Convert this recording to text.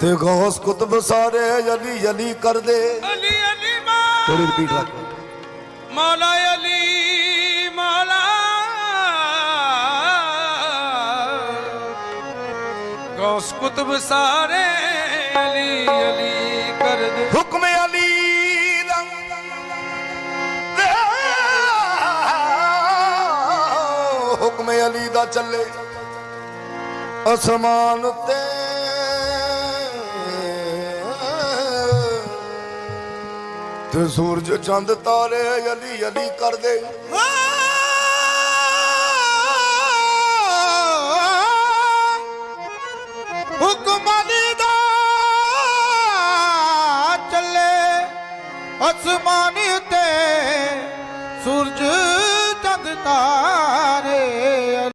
ਤੇ ਗੌਸ ਕੁਤਬ ਸਾਰੇ ਅਲੀ ਅਲੀ ਕਰਦੇ। ਅਲੀ ਅਲੀ ਥੋੜੀ ਰਿਪੀਟ ਰੱਖ। ਮੌਲਾ ਅਲੀ ਮੌਲਾ। ਗੌਸ ਕੁਤਬ ਸਾਰੇ ਅਲੀ ਅਲੀ ਕਰਦੇ। ਹੁਕਮ ਅਲੀ ਹੁਕਮ ਅਲੀ ਦਾ ਚੱਲੇ ਅਸਮਾਨ ਤੇ ਤੇ ਸੂਰਜ ਚੰਦ ਤਾਰੇ ਅਲੀ ਅਲੀ ਕਰਦੇ। ਹੁਕਮ ਅਲੀ ਦਾ ਚੱਲੇ, ਅਸਮਾਨ ਉਤੇ ਸੂਰਜ ਚੰਦ ਤਾਰੇ।